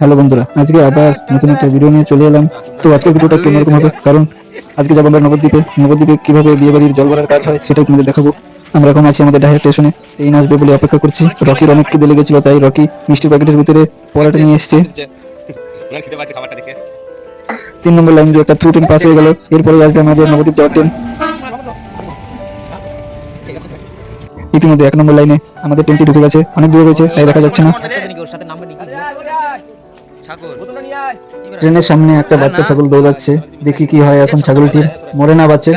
Hello বন্ধুরা আজকে আবার নতুন একটা ভিডিও নিয়ে চলে এলাম। তো আজকের ভিডিওটা একটু অন্যরকম হবে কারণ আজকে যাব আমরা নবদ্বীপে নবদ্বীপে কীভাবে বিয়ে বাড়ির জল ভরার কাজ হয় সেটাই তোমাদের দেখাবো। আমরা এখন আছি আমাদের ডাইরেক্ট স্টেশনে এই আসবে বলে অপেক্ষা করছি। রকির অনেক খিদে লেগেছিল তাই রকি মিষ্টি প্যাকেটের ভিতরে পড়াটা নিয়ে এসেছে। তিন নম্বর লাইন দিয়ে একটা থ্রু ট্রেন পাস হয়ে গেল। এরপরে আসবে আমাদের নবদ্বীপ যাওয়ার ট্রেন ইতিমধ্যে এক নম্বর লাইনে আমাদের ট্রেনটি ঢুকে গেছে। অনেক দূরে রয়েছে, তাই দেখা যাচ্ছে না। ট্রেনের সামনে একটা বাচ্চা ছাগল দৌড়াচ্ছে। দেখি কি হয় এখন ছাগলটির। মরে না বাচ্চে।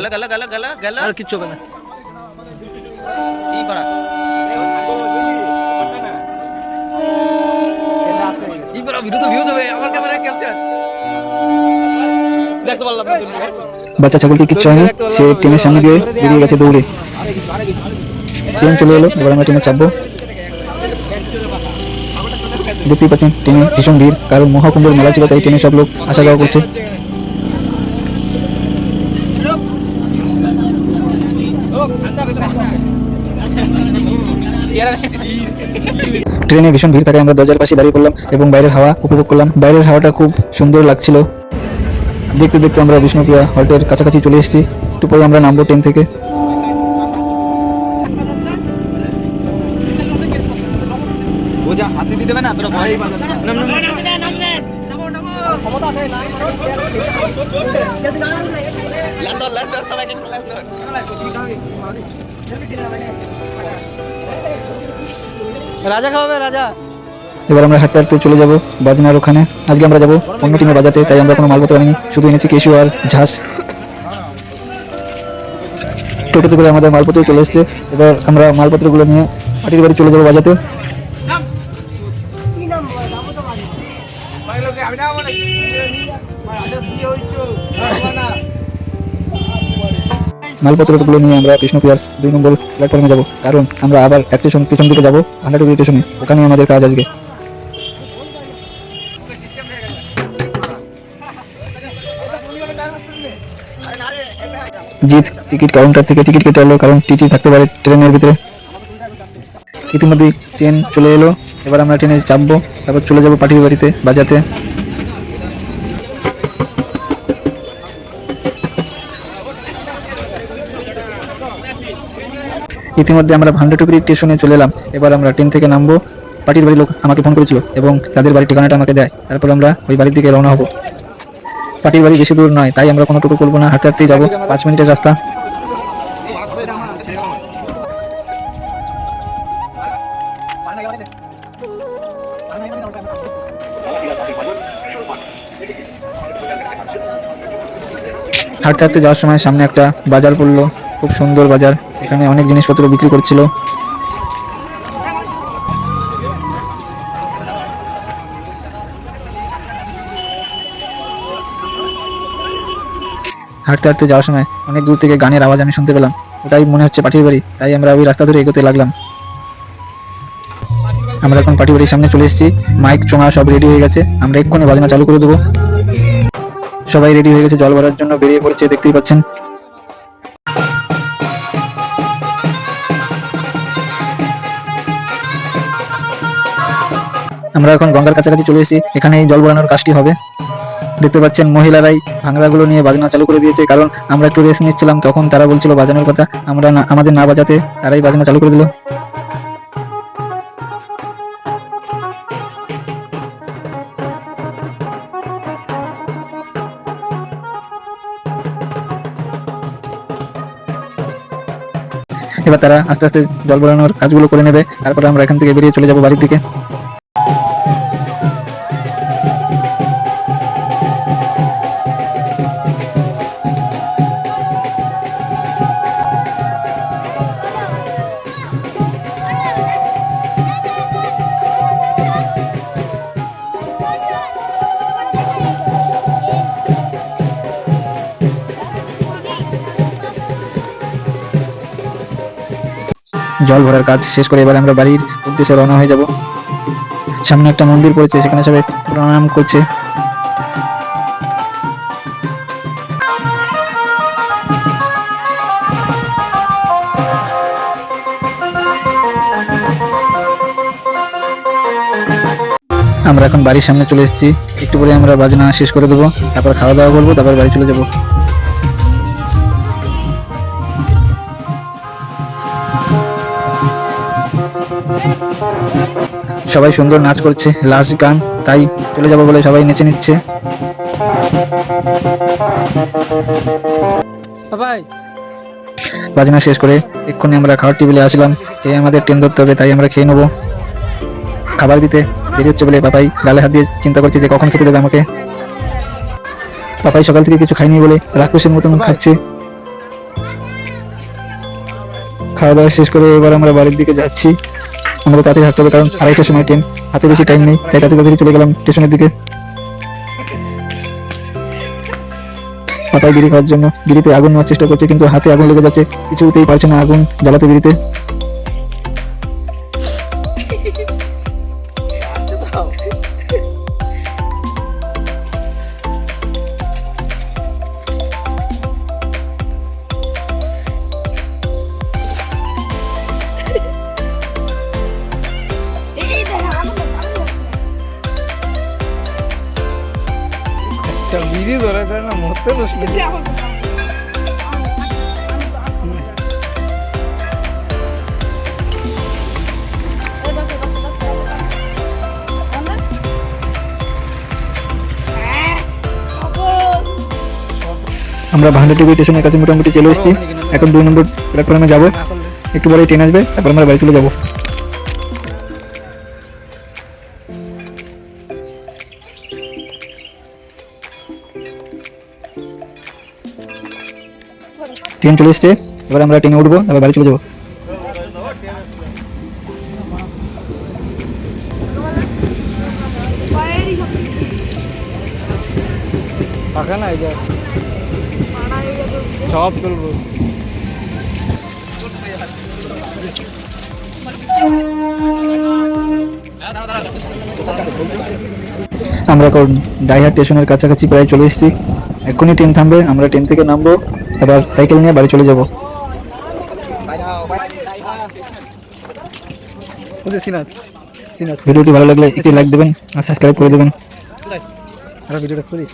বাচ্চা ছাগলটি কিচ্ছু হয়নি। সে ট্রেনের সামনে দিয়ে বেরিয়ে গেছে দৌড়ে। ট্রেন চলে এলো, এবার আমরা ট্রেনে চাপবো। দেখতেই পাচ্ছেন ট্রেনে ভীষণ ভিড়, কারণ মহাকুম্ভের মেলা ছিল, তাই ট্রেনে সব লোক আসা যাওয়া করছে। ট্রেনে ভীষণ ভিড় থাকে আমরা দরজার পাশে দাঁড়িয়ে পড়লাম এবং বাইরের হাওয়া উপভোগ করলাম। বাইরের হাওয়াটা খুব সুন্দর লাগছিল। দেখতে দেখতে আমরা বিষ্ণুপ্রিয়া হল্টের কাছাকাছি চলে এসেছি। একটু পরে আমরা নামবো ট্রেন থেকে। যা হাসি দেবে না? তোরা সবাইকে ল্যান্ডর রাজা খাওয়াবে রাজা। এবার আমরা হাঁটতে হাঁটতে চলে যাব বাজনার ওখানে। আজকে আমরা যাব অন্য টিমে বাজাতে তাই আমরা কোনো মালপত্র আনিনি। শুধু এনেছি কেশু আর ঝাঁস। টোটোতে করে আমাদের মালপত্র চলে এসছে। এবার আমরা মালপত্রগুলো নিয়ে পাটির বাড়ি চলে যাব বাজাতে। মালপত্রগুলো নিয়ে আমরা কৃষ্ণপ্রিয়ার দুই নম্বর প্ল্যাটফর্মে যাব। কারণ আমরা আবার এক স্টেশন পিছন দিকে যাব ভান্ডারটুকরি স্টেশনে ওখানে আমাদের কাজ আজকে। জিৎ, টিকিট কাউন্টার থেকে টিকিট কেটে এলো, কারণ টিটি থাকতে পারে ট্রেনের ভিতরে। ইতিমধ্যে ট্রেন চলে এলো। এবার আমরা ট্রেনে চাপবো, তারপর চলে যাব পাঠিয়ে বাড়িতে, বাজাতে। ইতিমধ্যে আমরা ভান্ডাটুকরি স্টেশনে চলে এলাম। এবার আমরা ট্রেন থেকে নামবো। পার্টির বাড়ির লোক আমাকে ফোন করেছিল এবং তাদের বাড়ির ঠিকানাটা আমাকে দেয়। তারপর আমরা ওই বাড়ির দিকে রওনা হব। পার্টির বাড়ি বেশি দূর নয়, তাই আমরা কোনো টোটো করব না, হাঁটতে হাঁটতেই যাব। পাঁচ মিনিটের রাস্তা। হাঁটতে হাঁটতে যাওয়ার সময় সামনে একটা বাজার পড়ল। খুব সুন্দর বাজার। এখানে অনেক জিনিসপত্র বিক্রি করছিল। হাঁটতে হাঁটতে যাওয়ার সময় অনেক দূর থেকে গানের আওয়াজ আমি শুনতে পেলাম। ওটাই মনে হচ্ছে পাঠিয়ে বাড়ি, তাই আমরা ওই রাস্তা ধরে এগোতে লাগলাম। আমরা এখন পাটি বাড়ির সামনে চলে এসেছি। মাইক, চোঙা সব রেডি হয়ে গেছে। আমরা এক্ষুনি বাজনা চালু করে দেবো। সবাই রেডি হয়ে গেছে জল ভরার জন্য, বেরিয়ে পড়েছে, দেখতেই পাচ্ছেন। আমরা এখন গঙ্গার কাছাকাছি চলে এসেছি। এখানে এই জল ভরানোর কাজটি হবে। দেখতে পাচ্ছেন মহিলারাই ভাঙড়াগুলো নিয়ে বাজনা চালু করে দিয়েছে, কারণ আমরা একটু রেস্ট নিচ্ছিলাম, তখন তারা বলছিল বাজানোর কথা। আমরা না, আমাদের না বাজাতে তারাই বাজনা চালু করে দিল। এবার তারা আস্তে আস্তে জল ভরানোর কাজগুলো করে নেবে। তারপরে আমরা এখান থেকে বেরিয়ে চলে যাব বাড়ির দিকে। জল ভরার কাজ শেষ করে এবার আমরা বাড়ির উদ্দেশ্যে রওনা হয়ে যাব। সামনে একটা মন্দির পড়েছে, সেখানে সবাই প্রণাম করছে। আমরা এখন বাড়ির সামনে চলে এসেছি। একটু পরে আমরা বাজনা শেষ করে দেবো, তারপর খাওয়া দাওয়া করব, তারপর বাড়ি চলে যাব। সবাই সুন্দর নাচ করছে লাস্ট গান তাই চলে যাব বলে সবাই নেচে নিচ্ছে। বাজনা শেষ করে এক্ষুনি আমরা খাওয়ার টেবিলে আসলাম এই আমাদের ট্রেন ধরতে হবে তাই আমরা খেয়ে নেব। খাবার দিতে দেরি হচ্ছে বলে পাপাই গালে হাত দিয়ে চিন্তা করছে যে কখন খেতে দেবে আমাকে। পাপাই সকাল থেকে কিছু খাইনি বলে রাক্ষসের মতন খাচ্ছে। খাওয়া দাওয়া শেষ করে এবার আমরা বাড়ির দিকে যাচ্ছি। আমাদের তাড়াতাড়ি হাঁটতে হবে, কারণ আড়াইটার সময় ট্রেন হাতে বেশি টাইম নেই, তাই তাড়াতাড়ি তাড়াতাড়ি চলে গেলাম স্টেশনের দিকে। পাতায় বিড়ি খাওয়ার জন্য। বিড়িতে আগুন নেওয়ার চেষ্টা করছে, কিন্তু হাতে আগুন লেগে যাচ্ছে। কিছুতেই পারছে না আগুন জ্বালাতে বিড়িতে। ধরে না মরতে বসলে। আমরা ভান্ডারটিভি স্টেশনের কাছে মোটামুটি চলে এসেছি। এখন দুই নম্বর প্ল্যাটফর্মে যাব। একটু পরে ট্রেন আসবে তারপর আমরা বাড়ি চলে যাব। ট্রেন চলে এসছে। এবার আমরা ট্রেনে উঠবো, তারপর বাড়ি চলে যাব। সব চলবো আমরা এখন ডাইহাট স্টেশনের কাছাকাছি প্রায় চলে এসেছি। এক্ষুনি ট্রেন থামবে আমরা ট্রেন থেকে নামবো এবার সাইকেল নিয়ে বাড়ি চলে যাব। ভিডিওটি ভালো লাগলে একটি লাইক দেবেন আর সাবস্ক্রাইব করে দেবেন। ভিডিওটা খুলি